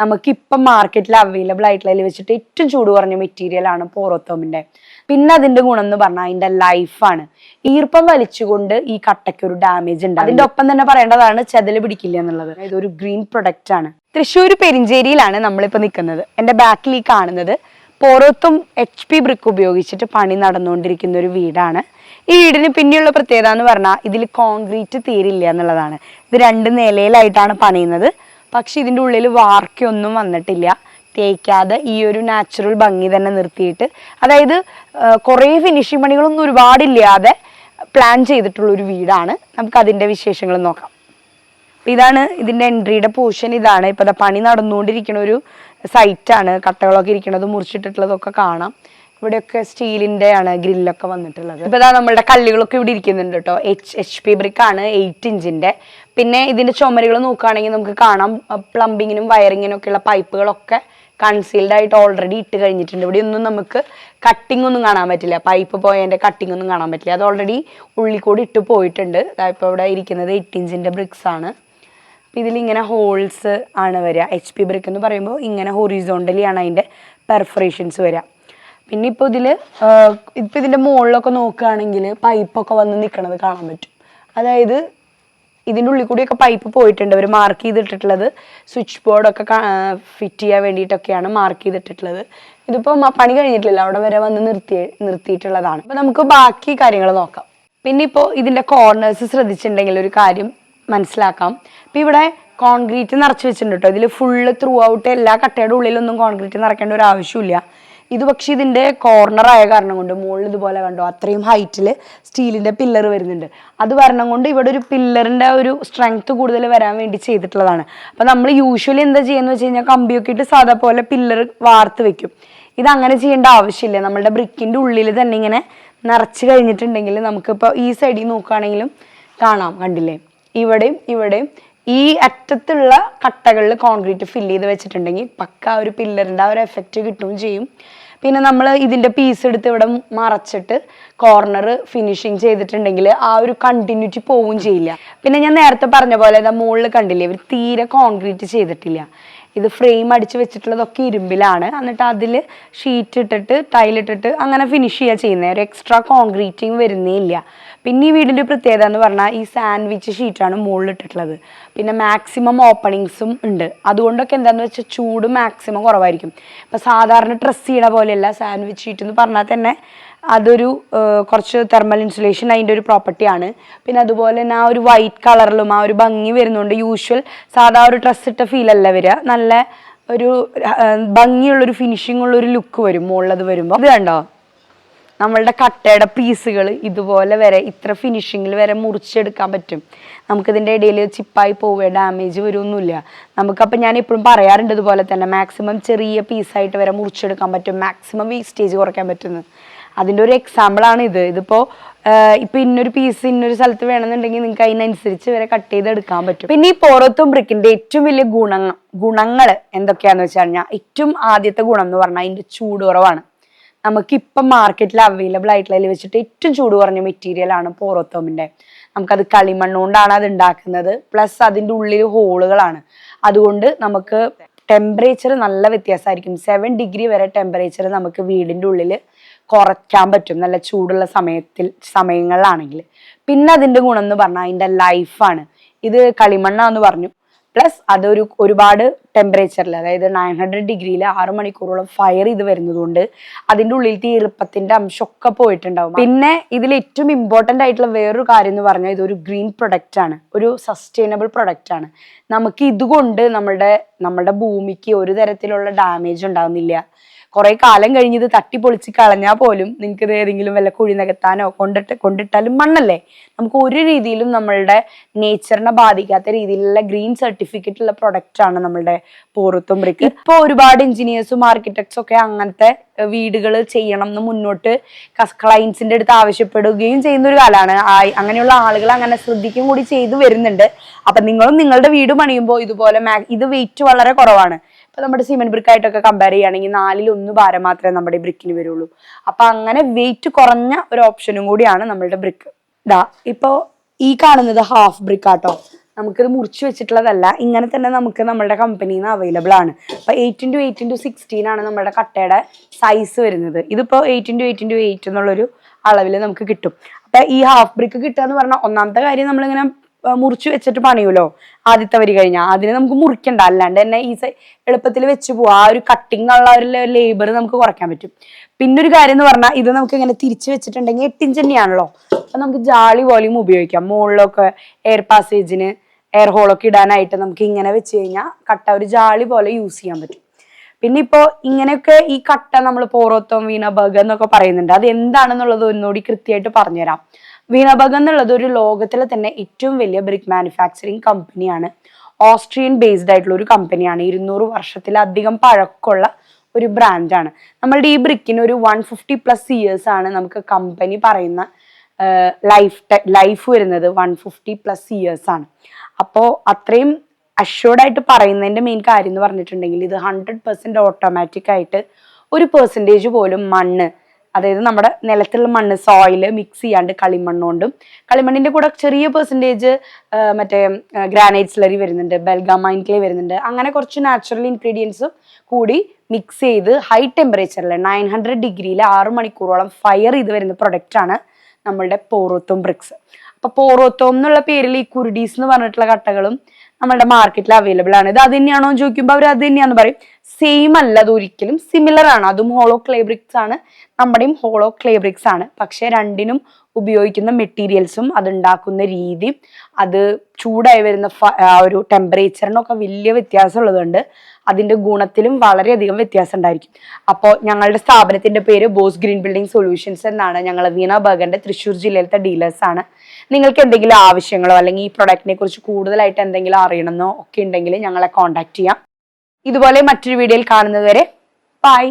നമുക്ക് ഇപ്പം മാർക്കറ്റിൽ അവൈലബിൾ ആയിട്ടുള്ളതിൽ വെച്ചിട്ട് ഏറ്റവും ചൂട് കുറഞ്ഞ മെറ്റീരിയൽ ആണ് പോറോത്തോമിന്റെ പിന്നെ അതിന്റെ ഗുണം എന്ന് പറഞ്ഞാൽ അതിന്റെ ലൈഫാണ് ഈർപ്പം വലിച്ചുകൊണ്ട് ഈ കട്ടയ്ക്ക് ഒരു ഡാമേജ് ഉണ്ട്. അതിന്റെ ഒപ്പം തന്നെ പറയേണ്ടതാണ് ചെതൽ പിടിക്കില്ല എന്നുള്ളത്. ഇതൊരു ഗ്രീൻ പ്രൊഡക്റ്റ് ആണ്. തൃശ്ശൂർ പെരിഞ്ചേരിയിലാണ് നമ്മളിപ്പോ നിൽക്കുന്നത് എന്റെ ബാക്കിൽ ഈ കാണുന്നത് പോറോത്തും എച്ച് പി ബ്രിക്ക് ഉപയോഗിച്ചിട്ട് പണി നടന്നുകൊണ്ടിരിക്കുന്ന ഒരു വീടാണ്. ഈ വീടിന് പിന്നെയുള്ള പ്രത്യേകത എന്ന് പറഞ്ഞാൽ ഇതിൽ കോൺക്രീറ്റ് തീരില്ല എന്നുള്ളതാണ്. ഇത് രണ്ട് നിലയിലായിട്ടാണ് പണിയുന്നത്. പക്ഷെ ഇതിന്റെ ഉള്ളിൽ വാർക്കൊന്നും വന്നിട്ടില്ല. തേക്കാതെ ഈ ഒരു നാച്ചുറൽ ഭംഗി തന്നെ നിർത്തിയിട്ട്. അതായത് കുറേ ഫിനിഷിംഗ് പണികളൊന്നും ഒരുപാടില്ലാതെ പ്ലാൻ ചെയ്തിട്ടുള്ള ഒരു വീടാണ്. നമുക്ക് അതിന്റെ വിശേഷങ്ങൾ നോക്കാം. അപ്പം ഇതാണ് ഇതിന്റെ എൻട്രിയുടെ പോർഷൻ ഇതാണ്. ഇപ്പം ദാ പണി നടന്നുകൊണ്ടിരിക്കുന്ന ഒരു സൈറ്റാണ് കട്ടകളൊക്കെ ഇരിക്കുന്നത് മുറിച്ചിട്ടിട്ടുള്ളതൊക്കെ കാണാം. ഇവിടെയൊക്കെ സ്റ്റീലിന്റെ ആണ് ഗ്രില്ലൊക്കെ വന്നിട്ടുള്ളത്. ഇപ്പം ഇതാ നമ്മളുടെ കല്ലുകളൊക്കെ ഇവിടെ ഇരിക്കുന്നുണ്ട് കേട്ടോ. എച്ച് എച്ച് പി ബ്രിക്കാണ് എയ്റ്റ് ഇഞ്ചിന്റെ പിന്നെ ഇതിന്റെ ചുമരുകൾ നോക്കുകയാണെങ്കിൽ നമുക്ക് കാണാം. പ്ലംബിങ്ങിനും വയറിങ്ങിനും ഒക്കെയുള്ള പൈപ്പുകളൊക്കെ കൺസീൽഡ് ആയിട്ട് ഓൾറെഡി ഇട്ട് കഴിഞ്ഞിട്ടുണ്ട്. ഇവിടെ ഒന്നും നമുക്ക് കട്ടിംഗ് ഒന്നും കാണാൻ പറ്റില്ല. പൈപ്പ് പോയതിന്റെ കട്ടിംഗ് ഒന്നും കാണാൻ പറ്റില്ല. അത് ഓൾറെഡി ഉള്ളിൽ കൂടി ഇട്ട് പോയിട്ടുണ്ട്. ഇപ്പോൾ ഇവിടെ ഇരിക്കുന്നത് എയ്റ്റ് ഇഞ്ചിന്റെ ബ്രിക്സ് ആണ്. അപ്പോൾ ഇതിലിങ്ങനെ ഹോൾസ് ആണ് വരിക. എച്ച് പി ബ്രിക്ക് എന്ന് പറയുമ്പോൾ ഇങ്ങനെ ഹൊറിസോണ്ടലി ആണ് അതിന്റെ പെർഫറേഷൻസ് വരിക. പിന്നെ ഇപ്പോൾ ഇതിൽ ഇപ്പൊ ഇതിന്റെ മുകളിലൊക്കെ നോക്കുകയാണെങ്കിൽ പൈപ്പൊക്കെ വന്ന് നിൽക്കണത് കാണാൻ പറ്റും. അതായത് ഇതിന്റെ ഉള്ളിൽ കൂടിയൊക്കെ പൈപ്പ് പോയിട്ടുണ്ട്. അവർ മാർക്ക് ചെയ്തിട്ടുള്ളത് സ്വിച്ച് ബോർഡൊക്കെ ഫിറ്റ് ചെയ്യാൻ വേണ്ടിയിട്ടൊക്കെയാണ് മാർക്ക് ചെയ്തിട്ടുള്ളത് ഇതിപ്പോൾ പണി കഴിഞ്ഞിട്ടില്ല അവിടെ വരെ വന്ന് നിർത്തി നിർത്തിയിട്ടുള്ളതാണ്. അപ്പോൾ നമുക്ക് ബാക്കി കാര്യങ്ങൾ നോക്കാം. പിന്നെ ഇപ്പോൾ ഇതിന്റെ കോർണേഴ്സ് ശ്രദ്ധിച്ചിട്ടുണ്ടെങ്കിൽ ഒരു കാര്യം മനസ്സിലാക്കാം. ഇപ്പം ഇവിടെ കോൺക്രീറ്റ് നിറച്ച് വെച്ചിട്ടുണ്ട് കേട്ടോ ഇതിൽ ഫുള്ള് ത്രൂ ഔട്ട് എല്ലാ കട്ടയുടെ ഉള്ളിലൊന്നും കോൺക്രീറ്റ് നിറയ്ക്കേണ്ട ഒരു ആവശ്യമില്ല. ഇത് പക്ഷേ ഇതിന്റെ കോർണർ ആയ കാരണം കൊണ്ട് മുകളിൽ ഇതുപോലെ കണ്ടോ അത്രയും ഹൈറ്റിൽ സ്റ്റീലിന്റെ പില്ലർ വരുന്നുണ്ട്. അത് വരണം കൊണ്ട് ഇവിടെ ഒരു പില്ലറിന്റെ ഒരു സ്ട്രെങ്ത് കൂടുതൽ വരാൻ വേണ്ടി ചെയ്തിട്ടുള്ളതാണ്. അപ്പോൾ നമ്മൾ യൂഷ്വലി എന്താ ചെയ്യുന്നത് വെച്ച് കഴിഞ്ഞാൽ കമ്പിയൊക്കെ ഇട്ട് സാധാ പോലെ പില്ലർ വാർത്ത് വെക്കും. ഇത് അങ്ങനെ ചെയ്യേണ്ട ആവശ്യമില്ല. നമ്മളുടെ ബ്രിക്കിന്റെ ഉള്ളിൽ തന്നെ ഇങ്ങനെ നിറച്ച് കഴിഞ്ഞിട്ടുണ്ടെങ്കിൽ നമുക്കിപ്പോൾ ഈ സൈഡിൽ നോക്കുകയാണെങ്കിലും കാണാം കണ്ടില്ലേ? ഇവിടെയും ഇവിടെയും ഈ അറ്റത്തുള്ള കട്ടകളിൽ കോൺക്രീറ്റ് ഫില്ല് ചെയ്ത് വെച്ചിട്ടുണ്ടെങ്കിൽ പക്ക ഒരു പില്ലറിന്റെ ആ ഒരു എഫക്റ്റ് കിട്ടുകയും ചെയ്യും. പിന്നെ നമ്മൾ ഇതിന്റെ പീസ് എടുത്ത് ഇവിടെ മറച്ചിട്ട് കോർണർ ഫിനിഷിങ് ചെയ്തിട്ടുണ്ടെങ്കിൽ ആ ഒരു കണ്ടിന്യൂറ്റി പോവുകയും ചെയ്യില്ല. പിന്നെ ഞാൻ നേരത്തെ പറഞ്ഞ പോലെ ഇതാ മുകളിൽ കണ്ടില്ലേ ഇവർ തീരെ കോൺക്രീറ്റ് ചെയ്തിട്ടില്ല. ഇത് ഫ്രെയിം അടിച്ച് വെച്ചിട്ടുള്ളതൊക്കെ ഇരുമ്പിലാണ്. എന്നിട്ട് അതിൽ ഷീറ്റ് ഇട്ടിട്ട് ടൈലിട്ടിട്ട് അങ്ങനെ ഫിനിഷ് ചെയ്യുക ചെയ്യുന്നത് ഒരു എക്സ്ട്രാ കോൺക്രീറ്റിങ് വരുന്നേ ഇല്ല. പിന്നെ ഈ വീടിന്റെ പ്രത്യേകത എന്ന് പറഞ്ഞാൽ ഈ സാൻഡ്വിച്ച് ഷീറ്റാണ് മുകളിൽ ഇട്ടിട്ടുള്ളത് പിന്നെ മാക്സിമം ഓപ്പണിങ്സും ഉണ്ട്. അതുകൊണ്ടൊക്കെ എന്താണെന്ന് വെച്ചാൽ ചൂട് മാക്സിമം കുറവായിരിക്കും. ഇപ്പം സാധാരണ ഡ്രസ്സ് ചെയ്യണ പോലെയല്ല സാൻഡ്വിച്ച് ഷീറ്റ് എന്ന് പറഞ്ഞാൽ തന്നെ അതൊരു കുറച്ച് തെർമൽ ഇൻസുലേഷൻ അതിന്റെ ഒരു പ്രോപ്പർട്ടിയാണ് പിന്നെ അതുപോലെ തന്നെ ആ ഒരു വൈറ്റ് കളറിലും ആ ഒരു ഭംഗി വരുന്നുണ്ട് യൂഷ്വൽ സാധാ ഒരു ഡ്രസ്സ് ഇട്ട ഫീൽ അല്ല വരിക. നല്ല ഒരു ഭംഗിയുള്ളൊരു ഫിനിഷിംഗ് ഉള്ളൊരു ലുക്ക് വരും മുകളിലത് വരുമ്പോൾ ഇത് കണ്ടോ? നമ്മളുടെ കട്ടയുടെ പീസുകൾ ഇതുപോലെ വരെ ഇത്ര ഫിനിഷിങ്ങിൽ വരെ മുറിച്ചെടുക്കാൻ പറ്റും. നമുക്കിതിന്റെ ഇടയിൽ ചിപ്പായി പോവുക ഡാമേജ് വരുമൊന്നുമില്ല നമുക്കപ്പോൾ ഞാൻ എപ്പോഴും പറയാറുണ്ട് ഇതുപോലെ തന്നെ മാക്സിമം ചെറിയ പീസായിട്ട് വരെ മുറിച്ചെടുക്കാൻ പറ്റും. മാക്സിമം വേസ്റ്റേജ് കുറയ്ക്കാൻ പറ്റുന്നത്. അതിന്റെ ഒരു എക്സാമ്പിളാണ് ഇത്. ഇതിപ്പോൾ ഇപ്പൊ ഇന്നൊരു പീസ് ഇന്നൊരു സ്ഥലത്ത് വേണമെന്നുണ്ടെങ്കിൽ നിങ്ങൾക്ക് അതിനനുസരിച്ച് വരെ കട്ട് ചെയ്ത് എടുക്കാൻ പറ്റും. പിന്നെ ഈ പോറത്തും ബ്രിക്കിന്റെ ഏറ്റവും വലിയ ഗുണങ്ങൾ ഗുണങ്ങൾ എന്തൊക്കെയാന്ന് വെച്ച് കഴിഞ്ഞാൽ ഏറ്റവും ആദ്യത്തെ ഗുണം എന്ന് പറഞ്ഞാൽ അതിന്റെ ചൂട് കുറവാണ്. നമുക്ക് ഇപ്പം മാർക്കറ്റിൽ അവൈലബിൾ ആയിട്ടുള്ളതിൽ വെച്ചിട്ട് ഏറ്റവും ചൂട് കുറഞ്ഞ മെറ്റീരിയൽ ആണ് പോറോത്തോമിന്റെ നമുക്കത് കളിമണ്ണ് കൊണ്ടാണ് അത് ഉണ്ടാക്കുന്നത് പ്ലസ് അതിന്റെ ഉള്ളിൽ ഹോളുകളാണ് അതുകൊണ്ട് നമുക്ക് ടെമ്പറേച്ചർ നല്ല വ്യത്യാസമായിരിക്കും. സെവൻ ഡിഗ്രി വരെ ടെമ്പറേച്ചർ നമുക്ക് വീടിന്റെ ഉള്ളിൽ കുറയ്ക്കാൻ പറ്റും. നല്ല ചൂടുള്ള സമയത്തിൽ സമയങ്ങളിലാണെങ്കിൽ പിന്നെ അതിന്റെ ഗുണം എന്ന് പറഞ്ഞാൽ അതിന്റെ ലൈഫാണ് ഇത് കളിമണ്ണാന്ന് പറഞ്ഞു. പ്ലസ് അതൊരു ഒരുപാട് ടെമ്പറേച്ചറിൽ അതായത് നയൻ ഹൺഡ്രഡ് ഡിഗ്രിയിൽ ആറ് മണിക്കൂറോളം ഫയർ ചെയ്ത് വരുന്നതുകൊണ്ട് അതിന്റെ ഉള്ളിലത്തെ ഈർപ്പത്തിന്റെ അംശമൊക്കെ പോയിട്ടുണ്ടാവും. പിന്നെ ഇതിൽ ഏറ്റവും ഇമ്പോർട്ടന്റ് ആയിട്ടുള്ള വേറൊരു കാര്യം എന്ന് പറഞ്ഞാൽ ഇതൊരു ഗ്രീൻ പ്രൊഡക്റ്റ് ആണ്. ഒരു സസ്റ്റൈനബിൾ പ്രൊഡക്റ്റ് ആണ്. നമുക്ക് ഇതുകൊണ്ട് നമ്മുടെ നമ്മുടെ ഭൂമിക്ക് ഒരു തരത്തിലുള്ള ഡാമേജ് ഉണ്ടാവുന്നില്ല. കുറെ കാലം കഴിഞ്ഞ് ഇത് തട്ടിപ്പൊളിച്ച് കളഞ്ഞാൽ പോലും നിങ്ങൾക്ക് ഇത് ഏതെങ്കിലും വല്ല കുഴി നികത്താനോ കൊണ്ടിട്ട് കൊണ്ടിട്ടാലും മണ്ണല്ലേ? നമുക്ക് ഒരു രീതിയിലും നമ്മളുടെ നേച്ചറിനെ ബാധിക്കാത്ത രീതിയിലുള്ള ഗ്രീൻ സർട്ടിഫിക്കറ്റ് ഉള്ള പ്രൊഡക്റ്റ് ആണ് നമ്മളുടെ പോറത്തും ബ്രിക്ക് ഇപ്പോൾ ഒരുപാട് എഞ്ചിനീയേഴ്സും ആർക്കിടെക്ട്സും ഒക്കെ അങ്ങനത്തെ വീടുകൾ ചെയ്യണം എന്ന് മുന്നോട്ട് ക്ലയൻസിന്റെ അടുത്ത് ആവശ്യപ്പെടുകയും ചെയ്യുന്ന ഒരു കാലമാണ് അങ്ങനെയുള്ള ആളുകൾ അങ്ങനെ ശ്രദ്ധിക്കും കൂടി ചെയ്തു വരുന്നുണ്ട്. അപ്പൊ നിങ്ങളും നിങ്ങളുടെ വീട് പണിയുമ്പോൾ ഇതുപോലെ ഇത് വെയിറ്റ് വളരെ കുറവാണ്. ഇപ്പൊ നമ്മുടെ സിമെന്റ് ബ്രിക്ക് ആയിട്ടൊക്കെ കമ്പയർ ചെയ്യുകയാണെങ്കിൽ നാലിൽ ഒന്ന് ഭാരം മാത്രമേ നമ്മുടെ ബ്രിക്കിന് വരുള്ളൂ. അപ്പൊ അങ്ങനെ വെയിറ്റ് കുറഞ്ഞ ഒരു ഓപ്ഷനും കൂടിയാണ് നമ്മളുടെ ബ്രിക്ക്. ഇതാ ഇപ്പോ ഈ കാണുന്നത് ഹാഫ് ബ്രിക്ക് ആട്ടോ. നമുക്കിത് മുറിച്ച് വെച്ചിട്ടുള്ളതല്ല ഇങ്ങനെ തന്നെ നമുക്ക് നമ്മുടെ കമ്പനിയിൽ നിന്ന് അവൈലബിൾ ആണ്. അപ്പോൾ eight into eight into sixteen ആണ് നമ്മുടെ കട്ടയുടെ സൈസ് വരുന്നത്. ഇതിപ്പോ eight into eight into eight എന്നുള്ളൊരു അളവിൽ നമുക്ക് കിട്ടും. അപ്പൊ ഈ ഹാഫ് ബ്രിക്ക് കിട്ടുക എന്ന് പറഞ്ഞാൽ ഒന്നാമത്തെ കാര്യം നമ്മളിങ്ങനെ മുറിച്ച് വെച്ചിട്ട് പണിയുമല്ലോ ആദ്യത്തെ വരി കഴിഞ്ഞാൽ അതിന് നമുക്ക് മുറിക്കണ്ട. അല്ലാണ്ട് തന്നെ ഈ എളുപ്പത്തിൽ വെച്ച് പോവാം. ആ ഒരു കട്ടിങ് ഉള്ള ഒരു ലേബർ നമുക്ക് കുറയ്ക്കാൻ പറ്റും. പിന്നെ ഒരു കാര്യം എന്ന് പറഞ്ഞാൽ ഇത് നമുക്ക് ഇങ്ങനെ തിരിച്ച് വെച്ചിട്ടുണ്ടെങ്കിൽ എട്ട് തന്നെയാണല്ലോ അപ്പൊ നമുക്ക് ജാളി പോലെയും ഉപയോഗിക്കാം. മുകളിലൊക്കെ എയർ പാസേജിന് എയർ ഹോളൊക്കെ ഇടാനായിട്ട് നമുക്ക് ഇങ്ങനെ വെച്ച് കഴിഞ്ഞാൽ കട്ട ഒരു ജാളി പോലെ യൂസ് ചെയ്യാൻ പറ്റും. പിന്നെ ഇപ്പോ ഇങ്ങനെയൊക്കെ ഈ കട്ട നമ്മൾ പോറോത്തം വീണ വീണബഗ് എന്നൊക്കെ പറയുന്നുണ്ട്. അത് എന്താണെന്നുള്ളത് ഒന്നുകൂടി കൃത്യമായിട്ട് പറഞ്ഞുതരാം. വീണബഗ് എന്നുള്ളത് ഒരു ലോകത്തിലെ തന്നെ ഏറ്റവും വലിയ ബ്രിക് മാനുഫാക്ചറിങ് കമ്പനിയാണ് ഓസ്ട്രിയൻ ബേസ്ഡ് ആയിട്ടുള്ള ഒരു കമ്പനിയാണ് ഇരുന്നൂറ് വർഷത്തിലധികം പഴക്കമുള്ള ഒരു ബ്രാൻഡാണ് നമ്മളുടെ ഈ ബ്രിക്കിന് ഒരു വൺ ഫിഫ്റ്റി പ്ലസ് ഇയേഴ്സ് ആണ് നമുക്ക് കമ്പനി പറയുന്ന ലൈഫ് ലൈഫ് വരുന്നത് വൺ ഫിഫ്റ്റി പ്ലസ് ഇയേഴ്സ് ആണ്. അപ്പോൾ അത്രയും അഷ്യൂർഡ് പറയുന്നതിന്റെ മെയിൻ കാര്യം എന്ന് പറഞ്ഞിട്ടുണ്ടെങ്കിൽ ഇത് ഹൺഡ്രഡ് പെർസെന്റ് ഓട്ടോമാറ്റിക് ആയിട്ട് ഒരു പെർസെന്റേജ് പോലും മണ്ണ് അതായത് നമ്മുടെ നിലത്തുള്ള മണ്ണ് സോയിൽ മിക്സ് ചെയ്യാണ്ട് കളിമണ്ണുകൊണ്ടും. കളിമണ്ണിന്റെ കൂടെ ചെറിയ പെർസെന്റേജ് മറ്റേ ഗ്രാനൈറ്റ് സ്ലറി വരുന്നുണ്ട് ബെൽഗാമൈൻ ക്ലേ വരുന്നുണ്ട്. അങ്ങനെ കുറച്ച് നാച്ചുറൽ ഇൻഗ്രീഡിയൻസും കൂടി മിക്സ് ചെയ്ത് ഹൈ ടെമ്പറേച്ചറിൽ നയൻ ഹൺഡ്രഡ് ഡിഗ്രിയിൽ ആറ് മണിക്കൂറോളം ഫയർ ചെയ്ത് വരുന്ന പ്രൊഡക്റ്റ് ആണ് നമ്മളുടെ പോറോത്തോം ബ്രിക്സ് അപ്പൊ പോറോത്തോം എന്നുള്ള പേരിൽ ഈ കുരുഡീസ് എന്ന് പറഞ്ഞിട്ടുള്ള കട്ടകളും നമ്മളുടെ മാർക്കറ്റിൽ അവൈലബിൾ ആണ്. ഇത് അത് തന്നെയാണോ ചോദിക്കുമ്പോൾ അവർ അത് തന്നെയാന്ന് പറയും. സെയിം അല്ല അത് ഒരിക്കലും സിമിലർ ആണ്. അതും ഹോളോ ക്ലേ ബ്രിക്സ് ആണ്. നമ്മുടെയും ഹോളോ ക്ലേ ബ്രിക്സ് ആണ്. പക്ഷെ രണ്ടിനും ഉപയോഗിക്കുന്ന മെറ്റീരിയൽസും അത് രീതി അത് ചൂടായി വരുന്ന ഒരു ടെമ്പറേച്ചറിനൊക്കെ വലിയ വ്യത്യാസം ഉള്ളതുകൊണ്ട് അതിന്റെ ഗുണത്തിലും വളരെയധികം വ്യത്യാസം ഉണ്ടായിരിക്കും അപ്പോൾ ഞങ്ങളുടെ സ്ഥാപനത്തിന്റെ പേര് ബോസ് ഗ്രീൻ ബിൽഡിംഗ് സൊല്യൂഷൻസ് എന്നാണ്. ഞങ്ങൾ വീണ ബർഗറിന്റെ തൃശ്ശൂർ ജില്ലയിലത്തെ ഡീലേഴ്സ് ആണ്. നിങ്ങൾക്ക് എന്തെങ്കിലും ആവശ്യങ്ങളോ അല്ലെങ്കിൽ ഈ പ്രൊഡക്റ്റിനെ കുറിച്ച് കൂടുതലായിട്ട് എന്തെങ്കിലും അറിയണമെന്നോ ഒക്കെ ഉണ്ടെങ്കിൽ ഞങ്ങളെ കോൺടാക്ട് ചെയ്യാം. ഇതുപോലെ മറ്റൊരു വീഡിയോയിൽ കാണുന്നതുവരെ ബൈ